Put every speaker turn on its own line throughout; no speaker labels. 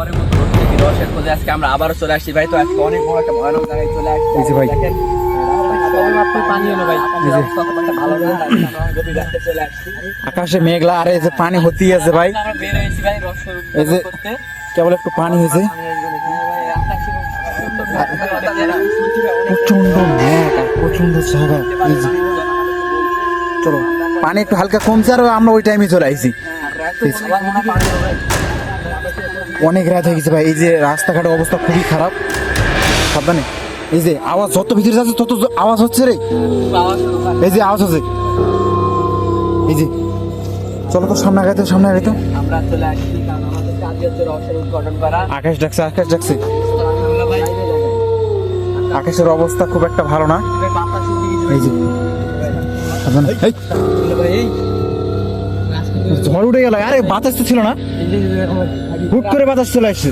পরের মতো রসের রসের খোঁজে আজকে আমরা আবারও চলে আসছি। ভাই তো আজকে অনেক বড় একটা ভয়ানক জায়গায় চলে আসছি।
ভাই। আকাশে মেঘলা আর এই যে পানি হতেই আছে ভাই।
আমরা বের হয়েছি ভাই রস
এই যে- কেবল একটু পানি হয়েছে। প্রচণ্ড মেঘ আর প্রচণ্ড জায়গা এই যে। চলো পানি একটু হালকা কমছে আর আমরা ওই টাইমে চলে আইছি অনেক রাত হয়ে গেছে ভাই এই যে রাস্তাঘাটের অবস্থা খুবই খারাপ। সাবধানে। এই যে আওয়াজ যত ভিতরে যাচ্ছে তত আওয়াজ হচ্ছে রে। এই যে আওয়াজ হচ্ছে। এই যে চলো তো সামনে আগাইতো সামনে আগাইতো
আমরা চলে আসছি কারণ আমাদের কাজ হচ্ছে উদ্ঘাটন করা।
আকাশ ডাকছে আকাশ ডাকছে। আকাশের অবস্থা খুব একটা ভালো না। এই যে। সাবধানে। এই। ঝড় উঠে গেল। আরে বাতাস তো ছিল না। হুট করে বাতাস চলে আসছে।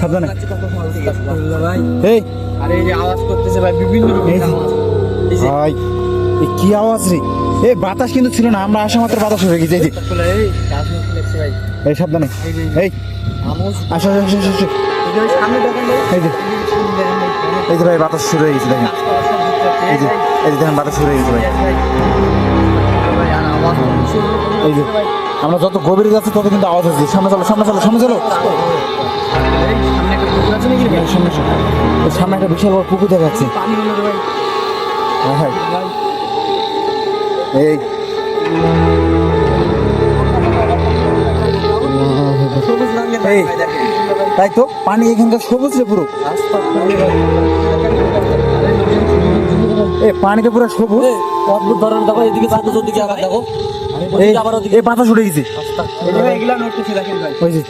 সাবধানে। এই।
আওয়াজ করতেছে ভাই বিভিন্ন
ভাই কি আওয়াজ রে? এই বাতাস কিন্তু ছিল না, আমরা আসা মাত্র বাতাস হয়ে গেছে, এই সাবধানে।
এই।
আসো আসো।
এই যে।
এই যে
ভাই,
বাতাস শুরু হয়ে গেছে, দেখেন। এই যে এই যে দেখেন, বাতাস শুরু হয়ে গেছে, ভাই।
এই
যে, আমরা যত গভীরে যাচ্ছি, তত কিন্তু আওয়াজ হচ্ছে সামনে চলো সামনে চলো সামনে চলো।
সামনে একটা
বিশাল বড় পুকুর দেখা যাচ্ছে। হ্যাঁ হ্যাঁ। এই। তাই তো? পানি এখানকার সবুজ রে পুরো। এই পানিটা পুরো সবুজ।
অদ্ভুত ধরনের দেখো, এদিকে দেখো।
এই বাতাস উঠে গেছে। ওই যে।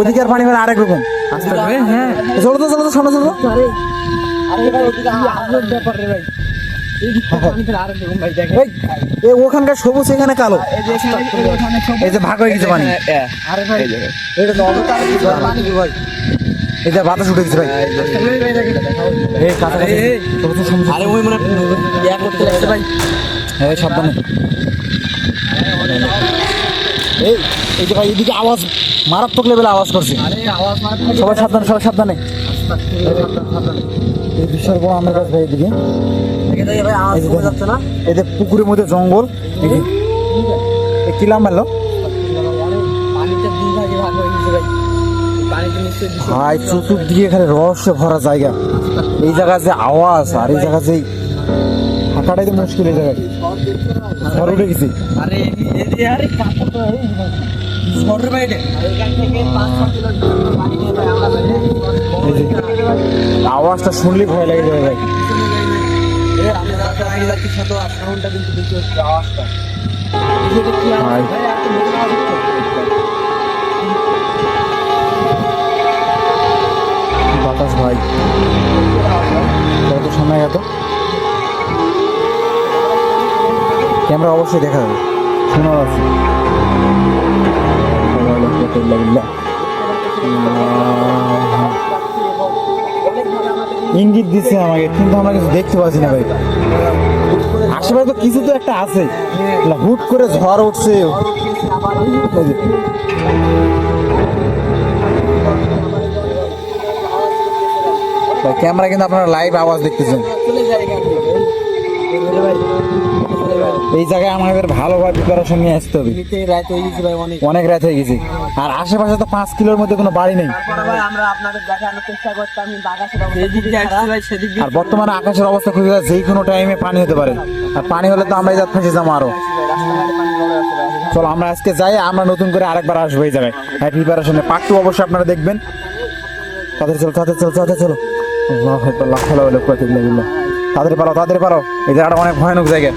ওদিকে
আর পানি মানে আরেক রকম। চলো তো চলো তো সামনে চলো
ফেলে
ওখানকার সবুজ এখানে কালো।
এই যে
ভাগ হয়ে গেছে পানি।
আরে ভাই এটা
যে বাতাস উঠে গেছে ভাই। এই কাছাকাছি। সামনে
আরে ওই মনে ইয়া করতে লাগছে ভাই।
এই সাবধানে। এই এই যে ভাই এদিকে আওয়াজ মারাত্মক লেভেলে আওয়াজ করছে।
আরে আওয়াজ
সবাই সাবধানে সবাই সাবধানে। এই বিশাল বড় আমের গাছ ভাই এদিকে। এদের পুকুরের মধ্যে জঙ্গল এই কি লাম মারলো।
ভাই
চতুর্দিকে এখানে রহস্য ভরা জায়গা। এই জায়গা যে আওয়াজ আর এই জায়গা যে হাঁটাটাই তো মুশকিল এই জায়গায় ঝড় উঠে গেছে। আওয়াজটা শুনলেই ভয় লাগে যায় ভাই।
এ
বাতাস ভাই। কত সময় এত? ক্যামেরা অবশ্যই দেখা যাবে। শোনার আছে ইঙ্গিত দিচ্ছে আমাকে, কিন্তু আমরা কিছু দেখতে পাচ্ছি না ভাই। আশেপাশে তো কিছু তো একটা আছে। হুট করে ঝড় উঠছে। ক্যামেরা কিন্তু আপনারা লাইভ আওয়াজ দেখতেছেন।
এই যে
জায়গায় আমাদের ভালোভাবে প্রিপারেশন নিয়ে আসতে হবে।
অনেক
রাত হয়ে গেছে। আর আশেপাশে তো পাঁচ কিলোর মধ্যে কোনো বাড়ি নেই। আর বর্তমানে আকাশের অবস্থা খুবই যেই কোনো টাইমে পানি হতে পারে। আর পানি হলে তো আমরা এই ফেঁসে যাব
আরও।
চলো, আমরা আজকে যাই, আমরা নতুন করে আরেকবার আসব এই জায়গায়। হ্যাঁ প্রিপারেশনে পার্ট টু অবশ্যই আপনারা দেখবেন। তাদের চলো তাদের চলো তাদের চলো। আল্লাহ বিল্লাহ। তাদের পালাও তাদের পালাও এই জায়গাটা অনেক ভয়ানক জায়গা